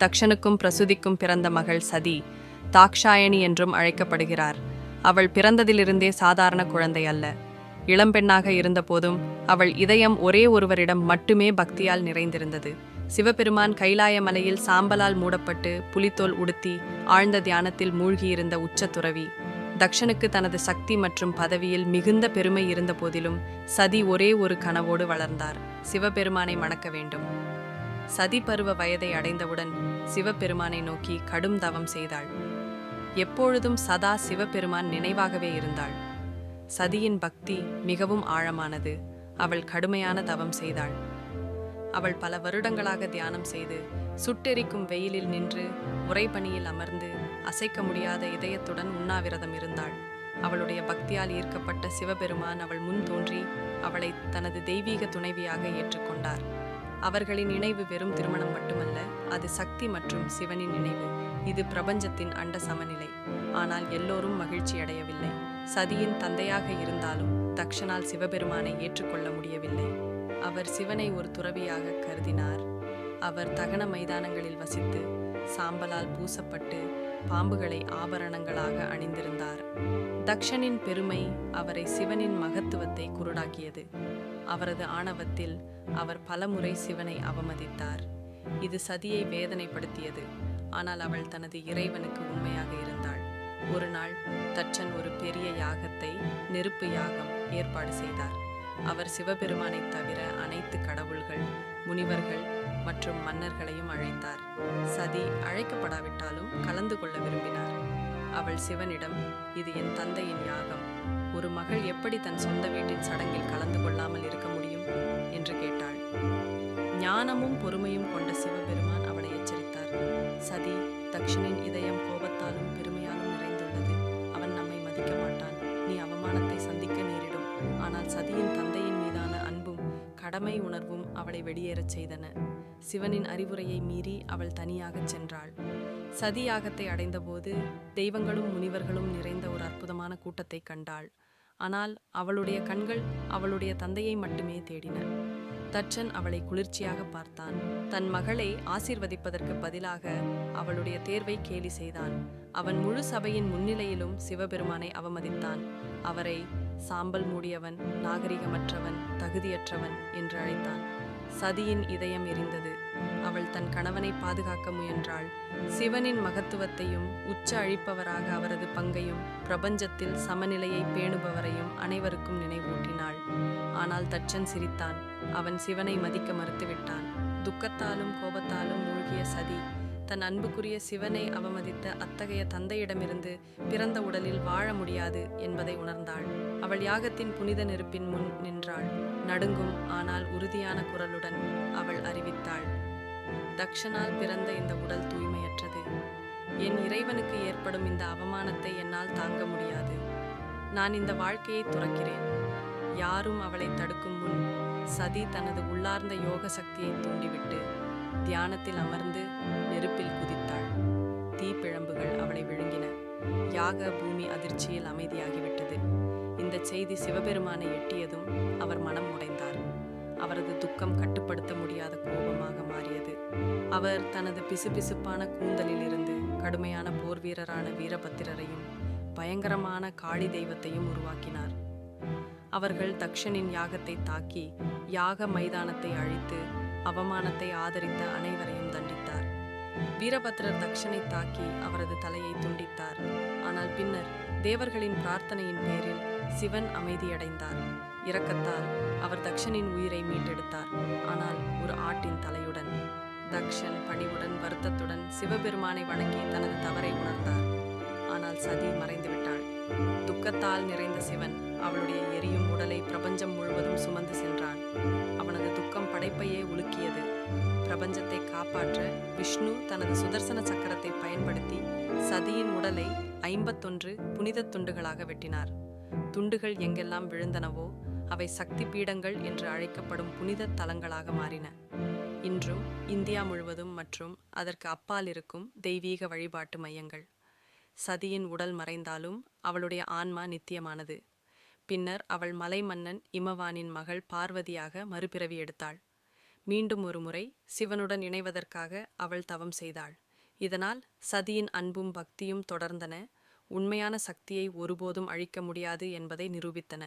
தக்ஷனுக்கும் பிரசுதிக்கும் பிறந்த மகள் சதி தாக்ஷாயணி என்றும் அழைக்கப்படுகிறார். அவள் பிறந்ததிலிருந்தே சாதாரண குழந்தை அல்ல. இளம்பெண்ணாக இருந்தபோதும் அவள் இதயம் ஒரே ஒருவரிடம் மட்டுமே பக்தியால் நிறைந்திருந்தது. சிவபெருமான் கைலாய மலையில் சாம்பலால் மூடப்பட்டு புலித்தோல் உடுத்தி ஆழ்ந்த தியானத்தில் மூழ்கியிருந்த உச்ச துறவி தக்ஷனுக்கு தனது சக்தி மற்றும் பதவியில் மிகுந்த பெருமை இருந்த போதிலும் சதி ஒரே ஒரு கனவோடு வளர்ந்தார். சிவபெருமானை மணக்க வேண்டும். சதி பருவ வயதை அடைந்தவுடன் சிவபெருமானை நோக்கி கடும் தவம் செய்தாள். எப்பொழுதும் சதா சிவபெருமான் நினைவாகவே இருந்தாள். சதியின் பக்தி மிகவும் ஆழமானது. அவள் கடுமையான தவம் செய்தாள். அவள் பல வருடங்களாக தியானம் செய்து சுட்டெரிக்கும் வெயிலில் நின்று உரைபணியில் அமர்ந்து அசைக்க முடியாத இதயத்துடன் உண்ணாவிரதம் இருந்தாள். அவளுடைய பக்தியால் ஈர்க்கப்பட்ட சிவபெருமான் அவள் முன் தோன்றி அவளை தனது தெய்வீக துணைவியாக ஏற்றுக்கொண்டார். அவர்களின் நினைவு வெறும் திருமணம் மட்டுமல்ல அது சக்தி மற்றும் சிவனின் நினைவு. இது பிரபஞ்சத்தின் அண்ட சமநிலை. ஆனால் எல்லோரும் மகிழ்ச்சி அடையவில்லை. சதியின் தந்தையாக இருந்தாலும் தக்ஷனால் சிவபெருமானை ஏற்றுக்கொள்ள முடியவில்லை. அவர் சிவனை ஒரு துறவியாக கருதினார். அவர் தகன மைதானங்களில் வசித்து சாம்பலால் பூசப்பட்டு பாம்புகளை ஆபரணங்களாக அணிந்திருந்தார். தக்ஷனின் பெருமை அவரை சிவனின் மகத்துவத்தை குருடாக்கியது. அவரது ஆணவத்தில் அவர் பலமுறை சிவனை அவமதித்தார். இது சதியை வேதனைப்படுத்தியது. ஆனால் அவள் தனது இறைவனுக்கு உண்மையாக இருந்தாள். ஒரு நாள் தச்சன் ஒரு பெரிய யாகத்தை நெருப்பு யாகம் ஏற்பாடு செய்தார். அவர் சிவபெருமானைத் தவிர அனைத்து கடவுள்கள் முனிவர்கள் மற்றும் மன்னர்களையும் அழைத்தார். சதி அழைக்கப்படாவிட்டாலும் கலந்து கொள்ள விரும்பினார். அவள் சிவனிடம் இது என் தந்தையின் யாகம். ஒரு மகள் எப்படி தன் சொந்த வீட்டின் சடங்கில் கலந்து கொள்ளாமல் இருக்க முடியும்? என்று கேட்டார். ஞானமும் பொறுமையும் கொண்ட சிவபெருமான் அவளை எச்சரித்தார். சதி தக்ஷனின் இதயம் கோபத்தாலும் பெருமையாலும் நிறைந்துள்ளது. அவன் நம்மை மதிக்க மாட்டான். நீ அவமானத்தை சந்திக்க நேரிடும். ஆனால் சதியின் தந்தையின் மீதான அன்பும் கடமை உணர்வும் அவளை வெளியேறச் செய்தன. சிவனின் அறிவுரையை மீறி அவள் தனியாகச் சென்றாள். சதி யாகத்தை அடைந்தபோது தெய்வங்களும் முனிவர்களும் நிறைந்த ஒரு அற்புதமான கூட்டத்தை கண்டாள். ஆனால் அவளுடைய கண்கள் அவளுடைய தந்தையை மட்டுமே தேடின. தச்சன் அவளை குளிர்ச்சியாக பார்த்தான். தன் மகளை ஆசீர்வதிப்பதற்கு பதிலாக அவளுடைய தேர்வை கேலி செய்தான். அவன் முழு சபையின் முன்னிலையிலும் சிவபெருமானை அவமதித்தான். அவரை சாம்பல் மூடியவன் நாகரிகமற்றவன் தகுதியற்றவன் என்று அழைத்தான். சதியின் இதயம் எரிந்தது. அவள் தன் கணவனை பாதுகாக்க முயன்றாள். சிவனின் மகத்துவத்தையும் உச்ச அழிப்பவராக அவரது பங்கையும் பிரபஞ்சத்தில் சமநிலையை பேணுபவரையும் அனைவருக்கும் நினைவூட்டினாள். ஆனால் தச்சன் சிரித்தான். அவன் சிவனை மதிக்க மறுத்துவிட்டான். துக்கத்தாலும் கோபத்தாலும் மூழ்கிய சதி தன் அன்புக்குரிய சிவனை அவமதித்த அத்தகைய தந்தையிடமிருந்து பிறந்த உடலில் வாழ முடியாது என்பதை உணர்ந்தாள். அவள் யாகத்தின் புனித நெருப்பின் முன் நின்றாள். நடுங்கும் ஆனால் உறுதியான குரலுடன் அவள் அறிவித்தாள் தக்ஷனால் பிறந்த இந்த உடல் தூய்மையற்றது. என் இறைவனுக்கு ஏற்படும் இந்த அவமானத்தை என்னால் தாங்க முடியாது. நான் இந்த வாழ்க்கையை துறக்கிறேன். யாரும் அவளை தடுக்கும் முன் சதி தனது உள்ளார்ந்த யோக சக்தியை தூண்டிவிட்டு தியானத்தில் அமர்ந்து நெருப்பில் குதித்தாள். தீப்பிழம்புகள் அவளை விழுங்கின. யாக பூமி அதிர்ச்சியில் அமைதியாகிவிட்டது. இந்த செய்தி சிவபெருமானை எட்டியதும் அவர் மனம் உடைந்தார். அவரது துக்கம் கட்டுப்படுத்த முடியாத கோபமாக மாறியது. அவர் தனது பிசுபிசுப்பான கூந்தலிலிருந்து கடுமையான போர் வீரரான வீரபத்திரரையும் பயங்கரமான காளி தெய்வத்தையும் உருவாக்கினார். அவர்கள் தக்ஷனின் யாகத்தை தாக்கி யாக மைதானத்தை அழித்து அவமானத்தை ஆதரித்த அனைவரையும் தண்டித்தார். வீரபத்ரர் தக்ஷனை தாக்கி அவரது தலையை துண்டித்தார். ஆனால் பின்னர் தேவர்களின் பிரார்த்தனையின் பேரில் சிவன் அமைதியடைந்தார். இரக்கத்தால் அவர் தக்ஷனின் உயிரை மீட்டெடுத்தார். ஆனால் ஒரு ஆட்டின் தலையுடன் தக்ஷன் பணிவுடன் வருத்தத்துடன் சிவபெருமானை வணங்கி தனது தவறை உணர்ந்தார். ஆனால் சதி மறைந்துவிட்டாள். துக்கத்தால் நிறைந்த சிவன் அவளுடைய சுமந்து சென்றான். அவனது துக்கம் படைப்பையே உலுக்கியது. பிரபஞ்சத்தை காப்பாற்ற விஷ்ணு தனது சுதர்சன சக்கரத்தை பயன்படுத்தி சதியின் உடலை ஐம்பத்தொன்று புனித துண்டுகளாக வெட்டினார். துண்டுகள் எங்கெல்லாம் விழுந்தனவோ அவை சக்தி பீடங்கள் என்று அழைக்கப்படும் புனித தலங்களாக மாறின. இன்றும் இந்தியா முழுவதும் மற்றும் அதற்கு அப்பால் இருக்கும் தெய்வீக வழிபாட்டு மையங்கள். சதியின் உடல் மறைந்தாலும் அவளுடைய ஆன்மா நித்தியமானது. பின்னர் அவள் மலை மன்னன் இமவானின் மகள் பார்வதியாக மறுபிறவி எடுத்தாள். மீண்டும் ஒருமுறை சிவனுடன் இணைவதற்காக அவள் தவம் செய்தாள். இதனால் சதியின் அன்பும் பக்தியும் தொடர்ந்தன. உண்மையான சக்தியை ஒருபோதும் அழிக்க முடியாது என்பதை நிரூபித்தன.